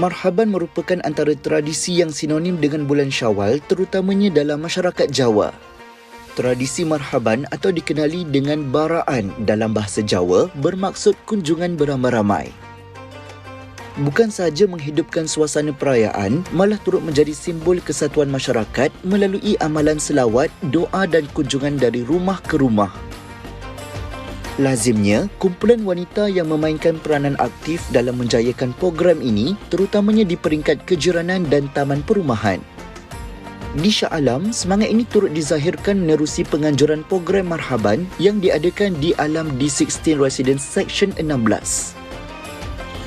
Marhaban merupakan antara tradisi yang sinonim dengan bulan Syawal terutamanya dalam masyarakat Jawa. Tradisi marhaban atau dikenali dengan baraan dalam bahasa Jawa bermaksud kunjungan beramai-ramai. Bukan sahaja menghidupkan suasana perayaan, malah turut menjadi simbol kesatuan masyarakat melalui amalan selawat, doa dan kunjungan dari rumah ke rumah. Lazimnya, kumpulan wanita yang memainkan peranan aktif dalam menjayakan program ini terutamanya di peringkat kejiranan dan taman perumahan. Di Shah Alam, semangat ini turut dizahirkan menerusi penganjuran program marhaban yang diadakan di Alam D16 Residence Section 16.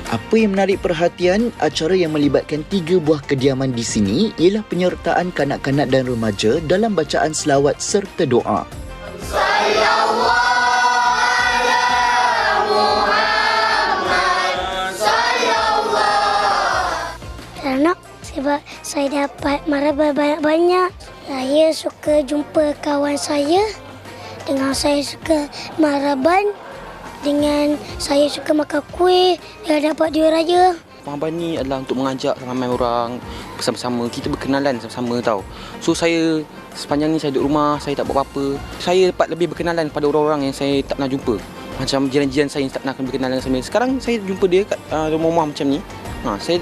Apa yang menarik perhatian, acara yang melibatkan tiga buah kediaman di sini ialah penyertaan kanak-kanak dan remaja dalam bacaan selawat serta doa. Anak sebab saya dapat marabal banyak-banyak. Saya suka jumpa kawan saya dengan saya suka maraban dengan saya suka makan kuih dan dapat dia raya. Marhaban ni adalah untuk mengajak ramai orang bersama-sama kita berkenalan sama-sama tau. So saya sepanjang ni saya duduk rumah, saya tak buat apa-apa. Saya dapat lebih berkenalan pada orang-orang yang saya tak pernah jumpa. Macam jiran-jiran saya yang tak pernah berkenalan dengan saya. Sekarang saya jumpa dia kat uh, rumah-rumah macam ni. Ha, saya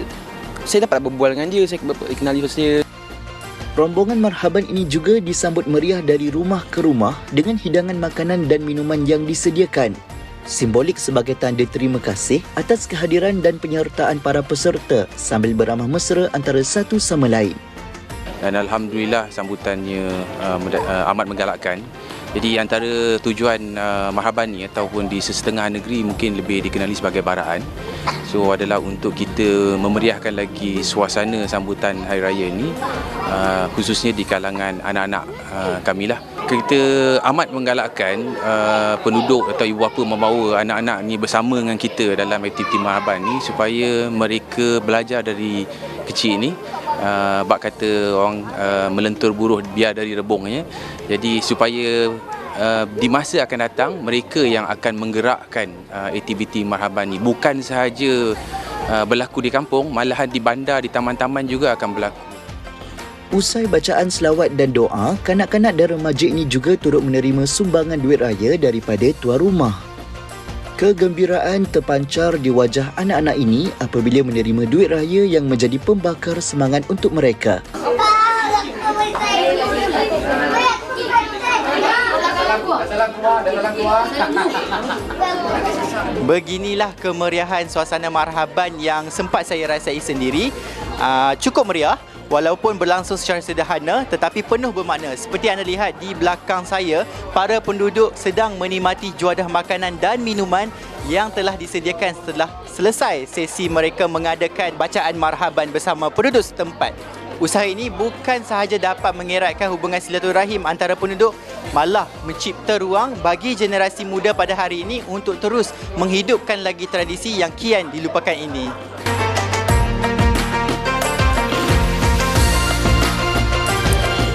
saya dapat berbual dengan dia, saya dapat kenali dia. Rombongan marhaban ini juga disambut meriah dari rumah ke rumah dengan hidangan makanan dan minuman yang disediakan. Simbolik sebagai tanda terima kasih atas kehadiran dan penyertaan para peserta sambil beramah mesra antara satu sama lain. dan alhamdulillah sambutannya uh, uh, amat menggalakkan. Jadi antara tujuan uh, marhaban ni ataupun di sesetengah negeri mungkin lebih dikenali sebagai baraan. So adalah untuk kita memeriahkan lagi suasana sambutan hari raya ini uh, khususnya di kalangan anak-anak uh, kami lah. Kita amat menggalakkan uh, penduduk atau ibu bapa membawa anak-anak ni bersama dengan kita dalam aktiviti marhaban ni supaya mereka belajar dari kecil ni uh, bak kata orang uh, melentur buruh biar dari rebungnya. Jadi supaya uh, di masa akan datang mereka yang akan menggerakkan uh, aktiviti marhaban ni bukan sahaja uh, berlaku di kampung malahan di bandar di taman-taman juga akan berlaku. Usai bacaan selawat dan doa, kanak-kanak dan remaja ini juga turut menerima sumbangan duit raya daripada tuan rumah. Kegembiraan terpancar di wajah anak-anak ini apabila menerima duit raya yang menjadi pembakar semangat untuk mereka. Beginilah kemeriahan suasana marhaban yang sempat saya rasai sendiri. Uh, cukup meriah walaupun berlangsung secara sederhana tetapi penuh bermakna. Seperti anda lihat di belakang saya, para penduduk sedang menikmati juadah makanan dan minuman yang telah disediakan setelah selesai sesi mereka mengadakan bacaan marhaban bersama penduduk setempat. Usaha ini bukan sahaja dapat mengeratkan hubungan silaturahim antara penduduk, malah mencipta ruang bagi generasi muda pada hari ini untuk terus menghidupkan lagi tradisi yang kian dilupakan ini.